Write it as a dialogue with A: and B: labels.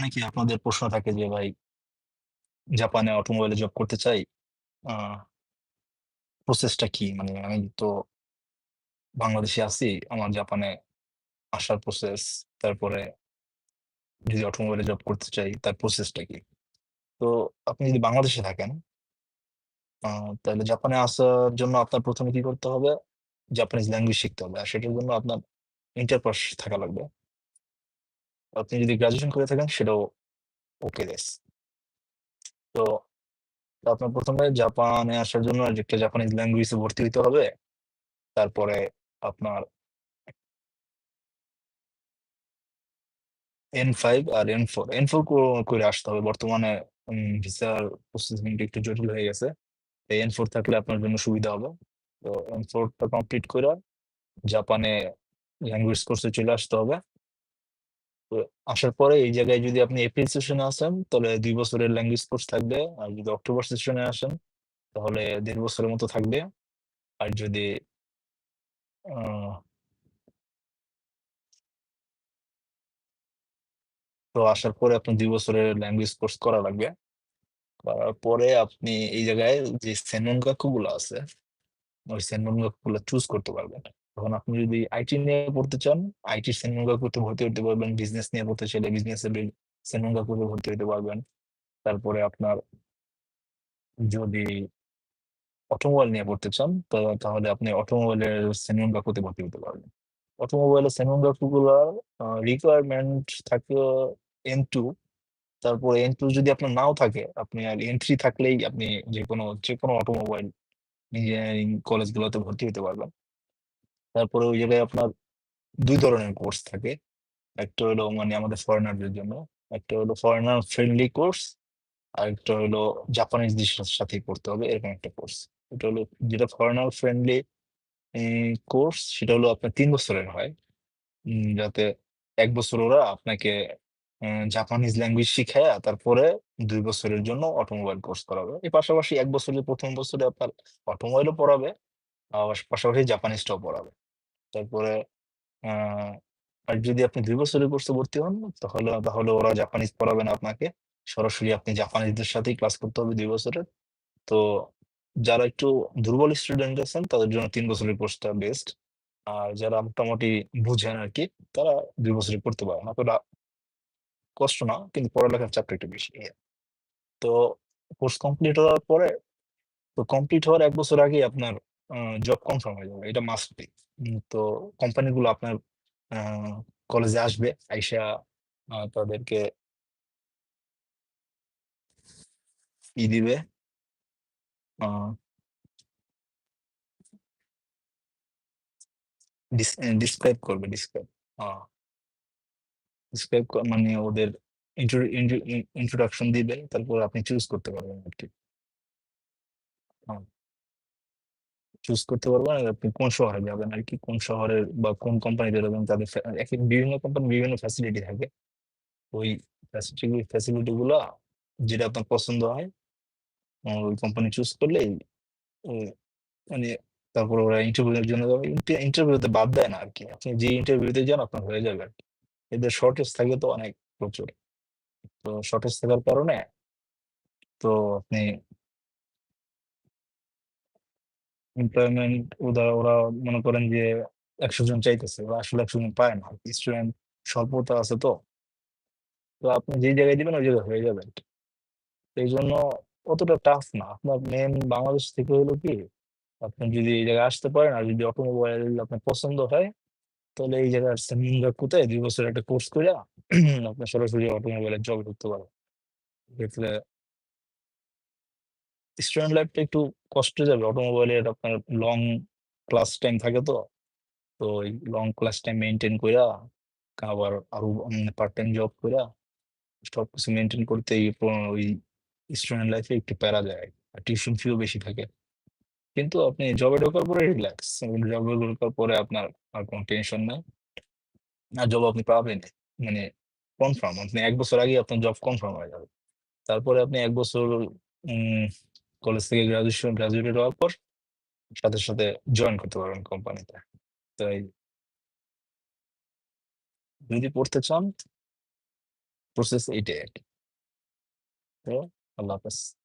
A: অনেকেই আপনাদের প্রশ্ন থাকে যে ভাই জাপানে অটোমোবাইলে জব করতে চাই। আ প্রসেসটা কি? মানে আমি তো বাংলাদেশে আছি। আমার জাপানে আসার প্রসেস, তারপরে যদি অটোমোবাইলে জব করতে চাই তার প্রসেসটা কি? তো আপনি যদি বাংলাদেশে থাকেন তাহলে জাপানে আসার জন্য আপনার ১ম এ কি করতে হবে? জাপানিজ ল্যাঙ্গুয়েজ শিখতে হবে। আর সেটার জন্য আপনার ইন্টার পাস থাকা লাগবে। আপনি যদি গ্র্যাজুয়েশন করে থাকেন সেটাও ওকে দেস। তো আপনার প্রথমে জাপানে আসার জন্য একটা জাপানিজ ল্যাঙ্গুয়েজ ভর্তি হইতে হবে। তারপরে আপনার N5 আর N4, N4 ক করে আসতে হবে। বর্তমানে উম ভিসার প্রসেসিং টা একটু জটিল হয়ে গেছে। তো N4 থাকলে আপনার জন্য সুবিধা হবে। তো N4 টা কমপ্লিট কইরা জাপানে ল্যাঙ্গুয়েজ কোর্সে চলে আসতে হবে। আসার পরে এই জায়গায় যদি আপনি এপ্রিল সেশনে আসেন তাহলে দুই বছরের ল্যাঙ্গুয়েজ কোর্স থাকবে। আর যদি অক্টোবর সেশনে আসেন তাহলে ১.৫ বছরের মতো থাকবে। আর যদি তো আসার পরে আপনার দুই বছরের ল্যাঙ্গুয়েজ কোর্স করা লাগবে। করার পরে আপনি এই জায়গায় যে সেননগাকু গুলা আছে, ওই সেননগাকু গুলা চুজ করতে পারবেন। এখন আপনি যদি আইটি নিয়ে পড়তে চান, আইটির সেননগাকুতে ভর্তি হতে পারবেন। বিজনেস নিয়ে পড়তে চাইলে বিজনেসের বি সেননগাকুতে ভর্তি হতে পারবেন। তারপরে আপনার যদি অটোমোবাইল নিয়ে পড়তে চান, তাহলে আপনি অটোমোবাইলের সেননগাকুতে ভর্তি হতে পারবেন। অটোমোবাইলের সেননগাকু গুলার রিকোয়ারমেন্ট থাকে এন টু তারপরে এন টু যদি আপনার নাও থাকে, আপনি আর N3 থাকলেই আপনি যেকোনো, যেকোনো অটোমোবাইল ইঞ্জিনিয়ারিং কলেজগুলোতে ভর্তি হতে পারবেন। তারপরে ওই জায়গায় আপনার ২ ধরনের কোর্স থাকে। একটা হলো মানে আমাদের ফরেনারদের জন্য। একটা হলো ফরেনার ফ্রেন্ডলি কোর্স। আরেকটা হলো জাপানিজদের সা সাথেই পড়তে হবে এরকম একটা কোর্স। এটা হলো যেটা ফরেনার ফ্রেন্ডলি কোর্স সেটা হলো আপনার ৩ বছরের হয়। যাতে ১ বছর ওরা আপনাকে জাপানিজ ল্যাঙ্গুয়েজ শিখাইয়া তারপরে ২ বছরের জন্য অটোমোবাইল কোর্স করাবে। এর পাশাপাশি ১ বছরের ১ম বছরে আপনার অটোমোবাইলও পড়াবে, আবার পাশাপাশি জাপানিজটাও পড়াবে। তারপরে আর যদি আপনি ২ বছরের কোর্সে ভর্তি হন তাহলে, তাহলে ওরা জাপানিজ পড়াবে না আপনাকে। সরাসরি আপনি জাপানিজদের সাথেই ক্লাস করতে হবে ২ বছরের। তো যারা একটু দুর্বল স্টুডেন্ট আছেন তাদের জন্য ৩ বছরের কোর্সটা বেস্ট। আর যারা মোটামুটি বুঝেন আরকি তারা ২ বছরের পড়তে পারেন। অতটা কষ্ট না কিন্তু পড়ালেখার চাপটা একটু বেশি। তো কোর্স কমপ্লিট হওয়ার পরে তো কমপ্লিট হওয়ার ১ বছর আগেই আপনার আ জব কনফার্ম হয়ে যাবে। এটা মাস্ট বি। তো কোম্পানিগুলো আপনার, আ কলেজে আসবে। আইসা, আ, তাদেরকে ই দিবে আ ডিসক্রাইব করবে ডিসক্রাইব। আ ডিসক্রাইব মানে ওদের ইন্ট্রোডাকশন দিবে। তারপর আপনি চুজ করতে পারবেন আরকি। হুম। চুজ করতে পারবেন আর আপনি কোন শহরে যাবেন আর কি কোন শহরের বা কোন কোম্পানিতে যাবেন তাদের বিভিন্ন কোম্পানির বিভিন্ন ফ্যাসিলিটি থাকে। ওই ফ্যাসিলিটি ফ্যাসিলিটি গুলা যেটা আপনার পছন্দ হয় ওই কোম্পানি চুজ করলেই মানে তারপর ওরা ইন্টারভিউ জন্য ইন্টা ইন্টারভিউতে বাদ দেয় না আরকি। আপনি যে ইন্টারভিউতে যান, আপনার হয়ে যাবে আরকি। এদের শর্টেজ থাকে তো অনেক প্রচুর। তো শর্টেজ থাকার কারণে, তো আপনি এমপ্লয়মেন্ট ওদা ওরা মনে করেন যে ১০০ জন চাইতেছে। ওরা আসলে ১০০ জন পায় না। স্টুডেন্ট স্বল্পতা আছে তো। তো আপনি যেই জায়গায় দিবেন ওই জায়গায় হয়ে যাবে আরকি। এইজন্য অতটা টাফ না। আপনার মেইন বাংলাদেশ থেকে হলো কি, আপনি যদি এই জায়গায় আসতে পারেন আর যদি অটোমোবাইল আপনার পছন্দ হয়, তাহলে এই জায়গায় সেননগাকুতে ২ বছরের একটা কোর্স কইরা আপনি সরাসরি অটোমোবাইলের জবে ঢুকতে পারেন। এক্ষেত্রে স্টুডেন্ট লাইফটা একটু কষ্টে যাবে। অটোমোবাইলের আপনার লং ক্লাস টাইম থাকে তো। তো ওই লং ক্লাস টাইম মেনটেন কইরা, আবার আরও পার্ট টাইম জব কইরা, সবকিছু মেইনটেইন করতেই প ওই স্টুডেন্ট লাইফে একটু প্যারা যায়। আর টিউশন ফিও বেশি থাকে। কিন্তু আপনি জবে ঢোকার পরে রিল্যাক্স। জবে ঢোকার পরে আপনার আর কোনো টেনশন নাই। আর জব আপনি পাবেন মানে কনফার্ম। আপনি ১ বছর আগে আপনার জব কনফার্ম হয়ে যাবে। তারপরে আপনি এক বছর কলেজ থেকে গ্রাজুয়েশন গ্রাজুয়েটেড হওয়ার পর সাথে, সাথে জয়েন করতে পারবেন কোম্পানিতে। তাই যদি পড়তে চান প্রসেস এইটাই আরকি। তো আল্লাহ হাফেজ।